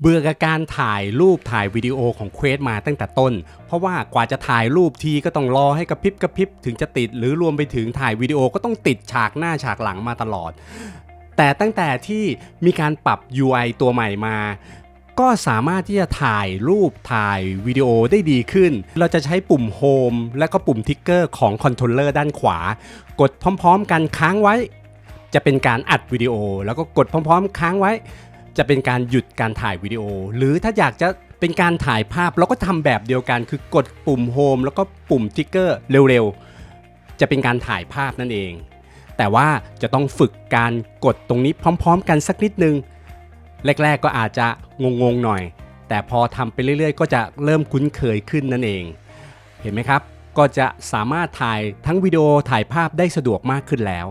เบื่อกับการถ่ายรูปถ่ายวิดีโอของเควสมาตั้งแต่ต้น เพราะว่ากว่าจะถ่ายรูปทีก็ต้องรอให้กระพริบกระพริบถึงจะติด หรือรวมไปถึงถ่ายวิดีโอก็ต้องติดฉากหน้าฉากหลังมาตลอด แต่ตั้งแต่ที่มีการปรับ UI ตัวใหม่มา ก็สามารถที่จะถ่ายรูปถ่ายวิดีโอได้ดีขึ้น เราจะใช้ปุ่ม Home และก็ปุ่มทิกเกอร์ของคอนโทรลเลอร์ด้านขวา กดพร้อม ๆ กันค้างไว้ จะเป็นการอัดวิดีโอ แล้วก็กดพร้อม ๆ ค้างไว้ จะเป็นการหยุดการถ่ายวิดีโอ หรือถ้าอยากจะเป็นการถ่ายภาพเราก็ทำแบบเดียวกัน คือกดปุ่ม Home แล้วก็ปุ่มทิกเกอร์เร็วๆ จะเป็นการถ่ายภาพนั่นเอง แต่ว่าจะต้องฝึกการกดตรงนี้พร้อม ๆ กันสักนิดนึง แรก ๆ ก็อาจจะงงๆหน่อย แต่พอทำไปเรื่อยๆ ก็จะเริ่มคุ้นเคยขึ้นนั่นเอง เห็นไหมครับ ก็จะสามารถถ่ายทั้งวิดีโอถ่ายภาพได้สะดวกมากขึ้นแล้ว